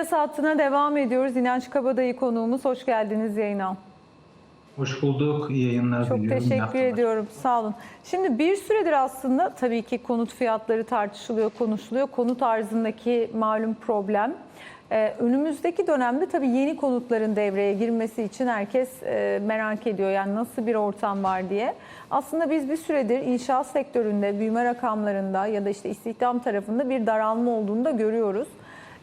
Piyasa hattına devam ediyoruz. İnanç Kabadayı konuğumuz. Hoş geldiniz yayına. Hoş bulduk. İyi yayınlar Çok diliyorum. İyi teşekkür ediyorum. Sağ olun. Şimdi bir süredir aslında tabii ki konut fiyatları tartışılıyor, konuşuluyor. Konut arzındaki malum problem. Ee, önümüzdeki dönemde tabii yeni konutların devreye girmesi için herkes e, merak ediyor. Yani nasıl bir ortam var diye. Aslında biz bir süredir inşaat sektöründe, büyüme rakamlarında ya da işte istihdam tarafında bir daralma olduğunu da görüyoruz.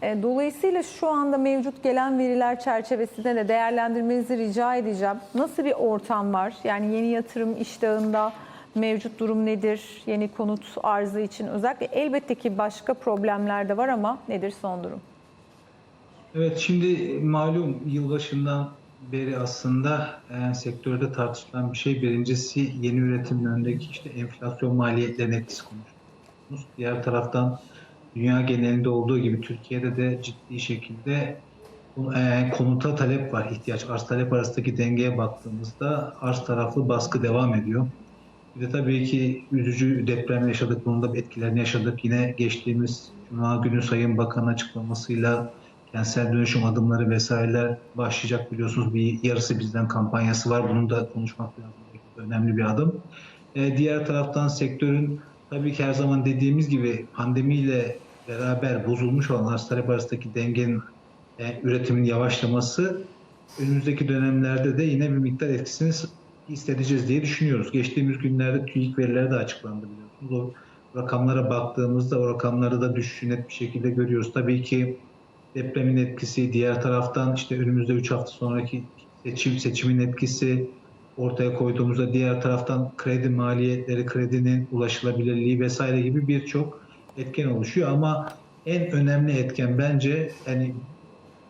E, Dolayısıyla şu anda mevcut gelen veriler çerçevesinde de değerlendirmenizi rica edeceğim. Nasıl bir ortam var? Yani yeni yatırım iştahında mevcut durum nedir? Yeni konut arzı için özellikle elbette ki başka problemler de var ama nedir son durum? Evet şimdi malum yılbaşından beri aslında e, sektörde tartışılan bir şey. Birincisi yeni üretimin işte enflasyon maliyetlerinin etkisi konuşuyoruz. Diğer taraftan dünya genelinde olduğu gibi Türkiye'de de ciddi şekilde e, konuta talep var. ihtiyaç arz talep arasındaki dengeye baktığımızda arz taraflı baskı devam ediyor. Bir de tabii ki üzücü deprem yaşadık. Bunun da etkilerini yaşadık. Yine geçtiğimiz Cuma günü Sayın Bakan'ın açıklamasıyla kentsel dönüşüm adımları vesaireler başlayacak biliyorsunuz. Bir yarısı bizden kampanyası var. Bunu da konuşmak lazım. Önemli bir adım. Ee, diğer taraftan sektörün tabii ki her zaman dediğimiz gibi pandemiyle beraber bozulmuş olan talep arasındaki dengenin e, üretimin yavaşlaması önümüzdeki dönemlerde de yine bir miktar etkisini hissedeceğiz diye düşünüyoruz. Geçtiğimiz günlerde TÜİK verileri de açıklandı biliyorsunuz. O rakamlara baktığımızda o rakamları da düşüşü net bir şekilde görüyoruz. Tabii ki depremin etkisi, diğer taraftan işte önümüzde 3 hafta sonraki seçim seçimin etkisi ortaya koyduğumuzda diğer taraftan kredi maliyetleri, kredinin ulaşılabilirliği vesaire gibi birçok etken oluşuyor ama en önemli etken bence yani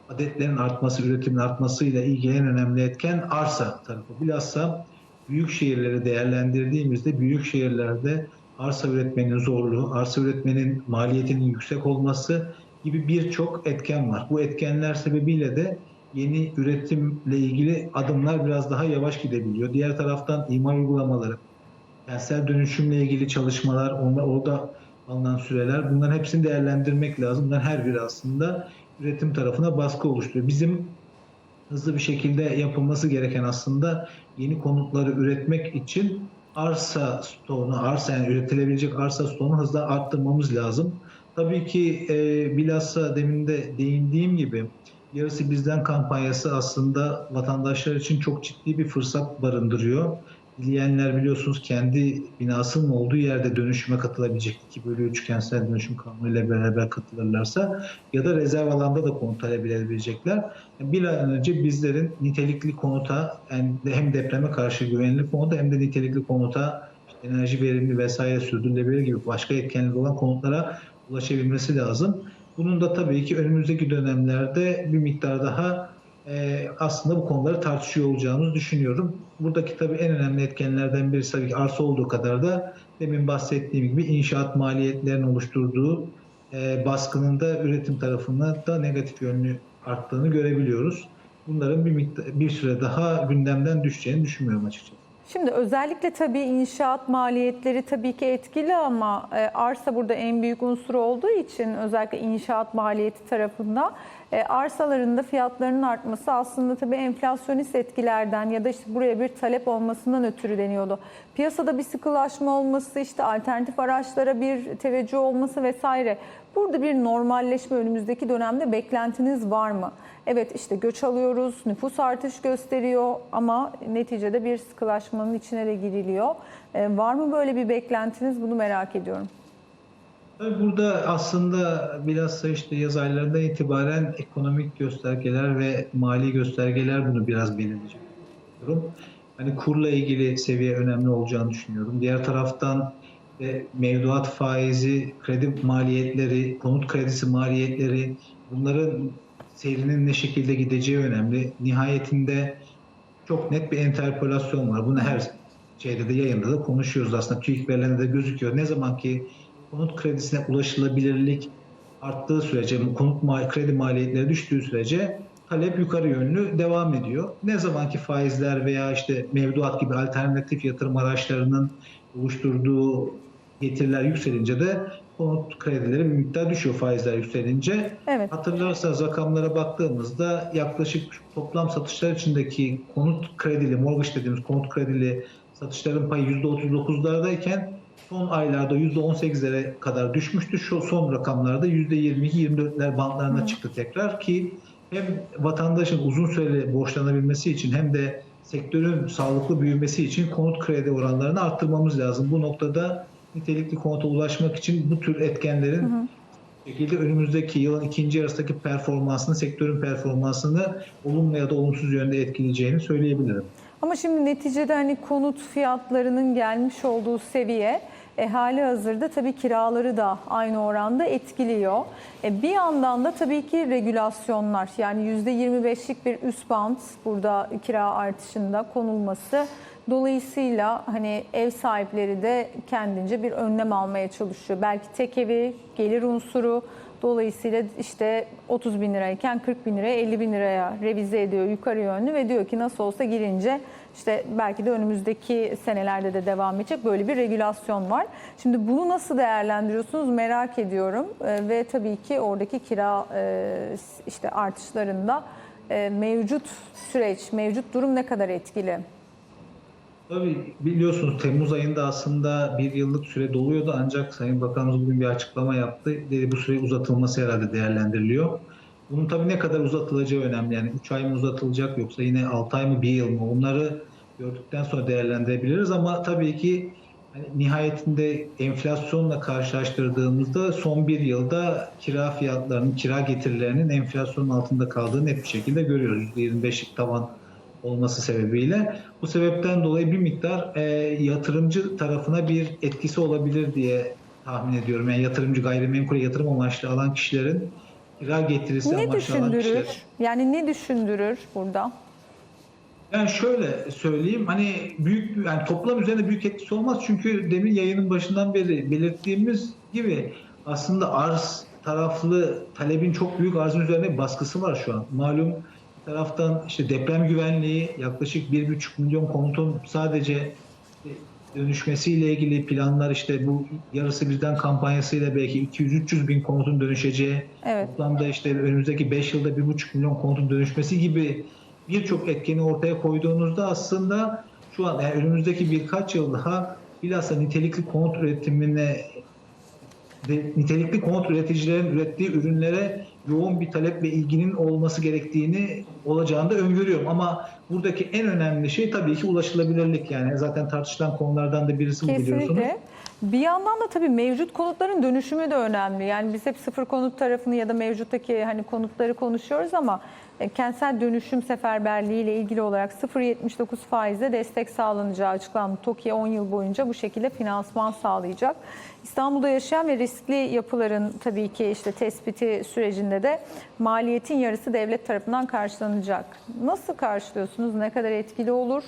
adetlerin artması, üretimin artmasıyla ilgili en önemli etken arsa tarafı. Bilhassa büyük şehirleri değerlendirdiğimizde büyük şehirlerde arsa üretmenin zorluğu, arsa üretmenin maliyetinin yüksek olması gibi birçok etken var. Bu etkenler sebebiyle de yeni üretimle ilgili adımlar biraz daha yavaş gidebiliyor. Diğer taraftan imar uygulamaları, kentsel dönüşümle ilgili çalışmalar, onlar orada alınan süreler bunların hepsini değerlendirmek lazım. Bunların her biri aslında üretim tarafına baskı oluşturuyor. Bizim hızlı bir şekilde yapılması gereken aslında yeni konutları üretmek için arsa stoğunu, arsa yani üretilebilecek arsa stoğunu hızla arttırmamız lazım. Tabii ki e, bilhassa demin de değindiğim gibi yarısı bizden kampanyası aslında vatandaşlar için çok ciddi bir fırsat barındırıyor. Dileyenler biliyorsunuz kendi binasının olduğu yerde dönüşüme katılabilecek 2 bölü 3 kentsel dönüşüm kanunu ile beraber katılırlarsa ya da rezerv alanda da konut talep edebilecekler. Bir an önce bizlerin nitelikli konuta hem depreme karşı güvenli konuta hem de nitelikli konuta işte enerji verimli vesaire sürdürülebilir gibi başka etkenleri olan konutlara ulaşabilmesi lazım. Bunun da tabii ki önümüzdeki dönemlerde bir miktar daha e, aslında bu konuları tartışıyor olacağımızı düşünüyorum. Buradaki tabii en önemli etkenlerden birisi tabii ki arsa olduğu kadar da demin bahsettiğim gibi inşaat maliyetlerinin oluşturduğu e, baskının da üretim tarafında da negatif yönlü arttığını görebiliyoruz. Bunların bir, miktar, bir süre daha gündemden düşeceğini düşünmüyorum açıkçası. Şimdi özellikle tabii inşaat maliyetleri tabii ki etkili ama e, arsa burada en büyük unsur olduğu için özellikle inşaat maliyeti tarafında e, arsaların da fiyatlarının artması aslında tabii enflasyonist etkilerden ya da işte buraya bir talep olmasından ötürü deniyordu. Piyasada bir sıkılaşma olması, işte alternatif araçlara bir teveccüh olması vesaire. Burada bir normalleşme önümüzdeki dönemde beklentiniz var mı? Evet işte göç alıyoruz, nüfus artış gösteriyor ama neticede bir sıkılaşmanın içine de giriliyor. Ee, var mı böyle bir beklentiniz? Bunu merak ediyorum. Burada aslında bilhassa işte yaz aylarından itibaren ekonomik göstergeler ve mali göstergeler bunu biraz belirleyecek. düşünüyorum. Hani kurla ilgili seviye önemli olacağını düşünüyorum. Diğer taraftan e, mevduat faizi, kredi maliyetleri, konut kredisi maliyetleri bunların seyrinin ne şekilde gideceği önemli. Nihayetinde çok net bir enterpolasyon var. Bunu her şeyde de yayında da konuşuyoruz aslında. TÜİK verilerinde de gözüküyor. Ne zaman ki konut kredisine ulaşılabilirlik arttığı sürece, konut mal, kredi maliyetleri düştüğü sürece talep yukarı yönlü devam ediyor. Ne zamanki faizler veya işte mevduat gibi alternatif yatırım araçlarının oluşturduğu getiriler yükselince de konut kredileri bir miktar düşüyor faizler yükselince. Evet. Hatırlarsanız rakamlara baktığımızda yaklaşık toplam satışlar içindeki konut kredili, mortgage dediğimiz konut kredili satışların payı %39'lardayken son aylarda %18'lere kadar düşmüştü. Şu son rakamlarda %22-24'ler bantlarına çıktı tekrar ki hem vatandaşın uzun süreli borçlanabilmesi için hem de sektörün sağlıklı büyümesi için konut kredi oranlarını arttırmamız lazım. Bu noktada nitelikli konuta ulaşmak için bu tür etkenlerin şekilde önümüzdeki yılın ikinci yarısındaki performansını, sektörün performansını olumlu ya da olumsuz yönde etkileyeceğini söyleyebilirim. Ama şimdi neticede hani konut fiyatlarının gelmiş olduğu seviye e, hali hazırda tabii kiraları da aynı oranda etkiliyor. E, bir yandan da tabii ki regülasyonlar yani %25'lik bir üst band burada kira artışında konulması Dolayısıyla hani ev sahipleri de kendince bir önlem almaya çalışıyor. Belki tek evi, gelir unsuru dolayısıyla işte 30 bin lirayken 40 bin liraya 50 bin liraya revize ediyor yukarı yönlü ve diyor ki nasıl olsa girince işte belki de önümüzdeki senelerde de devam edecek böyle bir regülasyon var. Şimdi bunu nasıl değerlendiriyorsunuz merak ediyorum Ee, ve tabii ki oradaki kira e, işte artışlarında e, mevcut süreç, mevcut durum ne kadar etkili? Tabii biliyorsunuz Temmuz ayında aslında bir yıllık süre doluyordu ancak Sayın Bakanımız bugün bir açıklama yaptı. Dedi bu süre uzatılması herhalde değerlendiriliyor. Bunun tabii ne kadar uzatılacağı önemli. Yani 3 ay mı uzatılacak yoksa yine 6 ay mı 1 yıl mı onları gördükten sonra değerlendirebiliriz ama tabii ki hani nihayetinde enflasyonla karşılaştırdığımızda son bir yılda kira fiyatlarının, kira getirilerinin enflasyonun altında kaldığını net bir şekilde görüyoruz. %25'lik tavan olması sebebiyle. Bu sebepten dolayı bir miktar e, yatırımcı tarafına bir etkisi olabilir diye tahmin ediyorum. Yani yatırımcı gayrimenkule yatırım amaçlı alan kişilerin kira getirisi Ne düşündürür? kişiler. Yani ne düşündürür burada? Yani şöyle söyleyeyim hani büyük yani toplam üzerinde büyük etkisi olmaz çünkü demin yayının başından beri belirttiğimiz gibi aslında arz taraflı talebin çok büyük arzın üzerine baskısı var şu an. Malum bir taraftan işte deprem güvenliği yaklaşık 1,5 milyon konutun sadece dönüşmesiyle ilgili planlar işte bu yarısı bizden kampanyasıyla belki 200-300 bin konutun dönüşeceği Evet. Toplamda işte önümüzdeki 5 yılda 1,5 milyon konutun dönüşmesi gibi birçok etkeni ortaya koyduğunuzda aslında şu an yani önümüzdeki birkaç yıl daha bilhassa nitelikli konut üretimine ve nitelikli konut üreticilerin ürettiği ürünlere yoğun bir talep ve ilginin olması gerektiğini olacağını da öngörüyorum. Ama buradaki en önemli şey tabii ki ulaşılabilirlik. Yani zaten tartışılan konulardan da birisi bu biliyorsunuz. Bir yandan da tabii mevcut konutların dönüşümü de önemli. Yani biz hep sıfır konut tarafını ya da mevcuttaki hani konutları konuşuyoruz ama e, kentsel dönüşüm seferberliği ile ilgili olarak 0.79 faizle destek sağlanacağı açıklandı. TOKİ 10 yıl boyunca bu şekilde finansman sağlayacak. İstanbul'da yaşayan ve riskli yapıların tabii ki işte tespiti sürecinde de maliyetin yarısı devlet tarafından karşılanacak. Nasıl karşılıyorsunuz? Ne kadar etkili olur?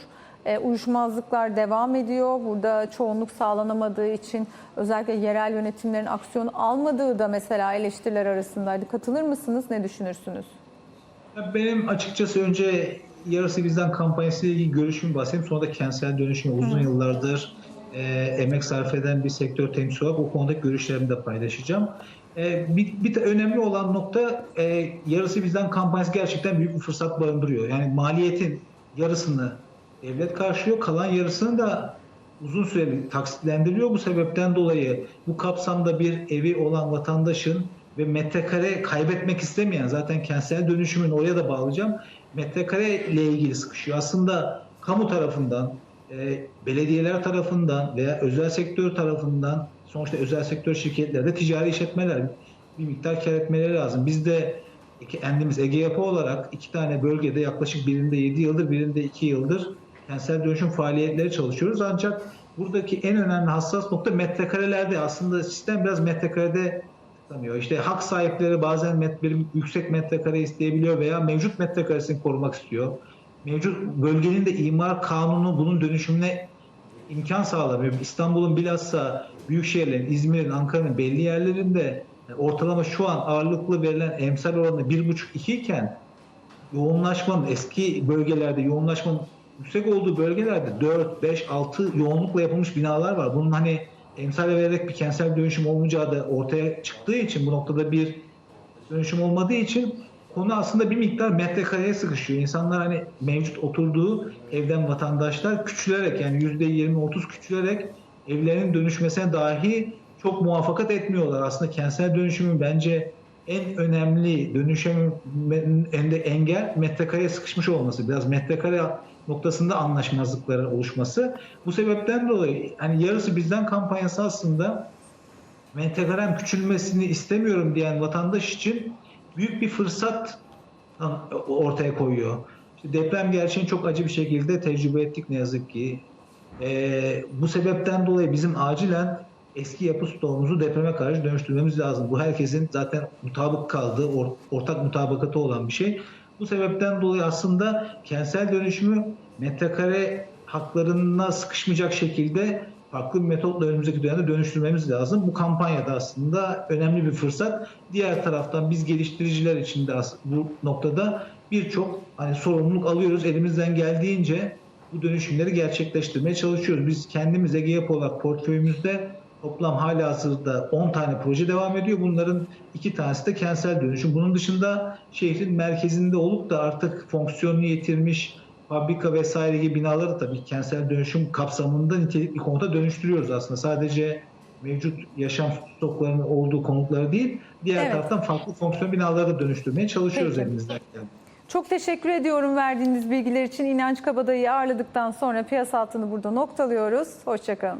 E, uyuşmazlıklar devam ediyor. Burada çoğunluk sağlanamadığı için özellikle yerel yönetimlerin aksiyon almadığı da mesela eleştiriler arasındaydı. Katılır mısınız? Ne düşünürsünüz? Benim açıkçası önce yarısı bizden kampanyası ile ilgili görüşümü bahsedeyim. Sonra da kentsel dönüşüm uzun yıllardır e, emek sarf eden bir sektör temsilcisi olarak o konudaki görüşlerimi de paylaşacağım. E, bir, bir de önemli olan nokta e, yarısı bizden kampanyası gerçekten büyük bir fırsat barındırıyor. Yani maliyetin yarısını devlet karşılıyor, kalan yarısını da uzun süreli taksitlendiriliyor. Bu sebepten dolayı bu kapsamda bir evi olan vatandaşın ve metrekare kaybetmek istemeyen zaten kentsel dönüşümün oraya da bağlayacağım. Metrekare ile ilgili sıkışıyor. Aslında kamu tarafından, e, belediyeler tarafından veya özel sektör tarafından sonuçta özel sektör şirketlerde ticari işletmeler bir miktar kar etmeleri lazım. Biz de kendimiz Ege Yapı olarak iki tane bölgede yaklaşık birinde 7 yıldır birinde 2 yıldır kentsel dönüşüm faaliyetleri çalışıyoruz. Ancak buradaki en önemli hassas nokta metrekarelerde. Aslında sistem biraz metrekarede tanıyor. İşte hak sahipleri bazen met, bir yüksek metrekare isteyebiliyor veya mevcut metrekaresini korumak istiyor. Mevcut bölgenin de imar kanunu bunun dönüşümüne imkan sağlamıyor. İstanbul'un bilhassa büyük şehirlerin, İzmir'in, Ankara'nın belli yerlerinde ortalama şu an ağırlıklı verilen emsal oranı 1,5-2 iken yoğunlaşmanın eski bölgelerde yoğunlaşmanın yüksek olduğu bölgelerde 4, 5, 6 yoğunlukla yapılmış binalar var. Bunun hani emsal vererek bir kentsel dönüşüm olmayacağı da ortaya çıktığı için bu noktada bir dönüşüm olmadığı için konu aslında bir miktar metrekareye sıkışıyor. İnsanlar hani mevcut oturduğu evden vatandaşlar küçülerek yani %20-30 küçülerek evlerinin dönüşmesine dahi çok muvaffakat etmiyorlar. Aslında kentsel dönüşümün bence en önemli de engel metrekareye sıkışmış olması. Biraz metrekare noktasında anlaşmazlıkların oluşması. Bu sebepten dolayı hani yarısı bizden kampanyası aslında metrekarem küçülmesini istemiyorum diyen vatandaş için büyük bir fırsat ortaya koyuyor. İşte deprem gerçeğini çok acı bir şekilde tecrübe ettik ne yazık ki. Ee, bu sebepten dolayı bizim acilen eski yapı stoğumuzu depreme karşı dönüştürmemiz lazım. Bu herkesin zaten mutabık kaldığı, or- ortak mutabakatı olan bir şey. Bu sebepten dolayı aslında kentsel dönüşümü metrekare haklarına sıkışmayacak şekilde farklı bir metotla önümüzdeki dönemde dönüştürmemiz lazım. Bu kampanyada aslında önemli bir fırsat. Diğer taraftan biz geliştiriciler için de bu noktada birçok hani sorumluluk alıyoruz. Elimizden geldiğince bu dönüşümleri gerçekleştirmeye çalışıyoruz. Biz kendimiz Ege olarak portföyümüzde toplam hala hazırda 10 tane proje devam ediyor. Bunların iki tanesi de kentsel dönüşüm. Bunun dışında şehrin merkezinde olup da artık fonksiyonunu yitirmiş fabrika vesaire gibi binaları tabii kentsel dönüşüm kapsamında nitelikli konuta dönüştürüyoruz aslında. Sadece mevcut yaşam stoklarının olduğu konutları değil, diğer Evet. taraftan farklı fonksiyon binaları da dönüştürmeye çalışıyoruz Peki. elimizden geldiğince. Çok teşekkür ediyorum verdiğiniz bilgiler için. İnanç Kabadayı'yı ağırladıktan sonra piyasa altını burada noktalıyoruz. Hoşçakalın.